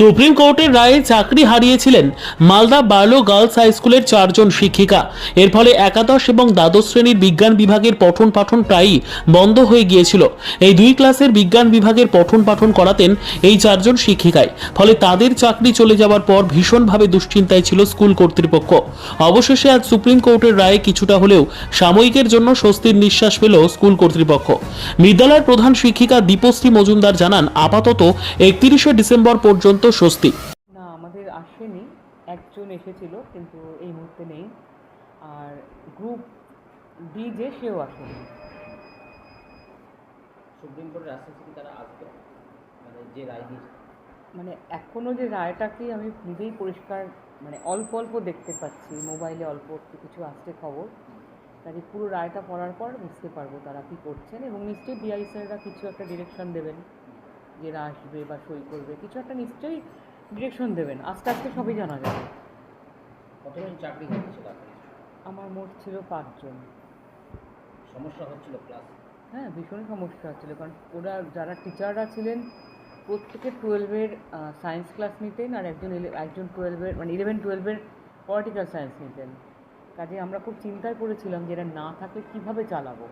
Supreme কোর্টের রায়ে চাকরি হারিয়েছিলেন মালদা বার্লো গার্লস হাই স্কুলের চারজন শিক্ষিকা। এর ফলে একাদশ এবং দ্বাদশ শ্রেণির বিজ্ঞান বিভাগের পঠন পাঠন প্রায়ই বন্ধ হয়ে গিয়েছিল। এই দুই ক্লাসের বিজ্ঞান বিভাগের পঠন পাঠন করাতেন এই চারজন শিক্ষিকায় ফলে তাদের চাকরি চলে যাওয়ার পর ভীষণভাবে দুশ্চিন্তায় ছিল স্কুল কর্তৃপক্ষ। অবশেষে আজ সুপ্রিম কোর্টের রায়ে কিছুটা হলেও সাময়িকের জন্য স্বস্তির নিঃশ্বাস পেল স্কুল কর্তৃপক্ষ। বিদ্যালয়ের প্রধান শিক্ষিকা দীপশ্রী মজুমদার জানান, আপাতত একত্রিশে ডিসেম্বর পর্যন্ত স্বস্তি। না আমাদের আসেনি। একজন এসেছিল কিন্তু এই মুহূর্তে নেই। আর গ্রুপ ডি যে সেও আসেনি। সুপ্রিম কোর্টের আশ্বাস কি তারা আসবে? মানে যে রায় দিয়েছে? মানে এখনও যে রায়টাকে আমি নিজেই পরিষ্কার মানে অল্প অল্প দেখতে পাচ্ছি। মোবাইলে অল্প একটু কিছু আসছে খবর। কাজে পুরো রায়টা পড়ার পর বুঝতে পারব তারা কী করছেন। এবং নিশ্চয়ই ডিআই স্যাররা কিছু একটা ডিরেকশন দেবেন। যে এরা আসবে বা সই করবে কিছু একটা নিশ্চয়ই ডিরেকশন দেবেন। আস্তে আস্তে সবই জানা যাবে। কতজন চাকরি আপনার আমার মোট ছিল পাঁচজন। সমস্যা হচ্ছিল ক্লাস হ্যাঁ ভীষণ সমস্যা হচ্ছিল কারণ ওরা যারা টিচাররা ছিলেন প্রত্যেকে টুয়েলভের সায়েন্স ক্লাস নিতেন আর একজন একজন টুয়েলভের মানে ইলেভেন টুয়েলভের পলিটিক্যাল সায়েন্স নিতেন। কাজে আমরা খুব চিন্তায় পড়েছিলাম যে এরা না থাকলে কীভাবে চালাবো।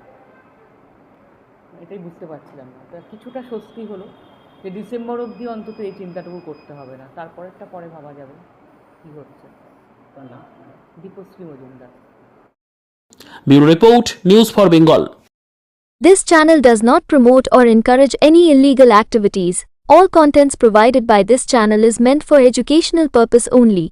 এটাই বুঝতে পারছিলাম না। তা কিছুটা স্বস্তি হলো। যে ডিসেম্বর অবধি অন্তত এই চিন্তাটুকু করতে হবে না তারপরেরটা পরে ভাবা যাবে কী হচ্ছে তার নাম Dipashree Majumdar bureau report news for Bengal This channel does not promote or encourage any illegal activities. All contents provided by this channel is meant for educational purpose only.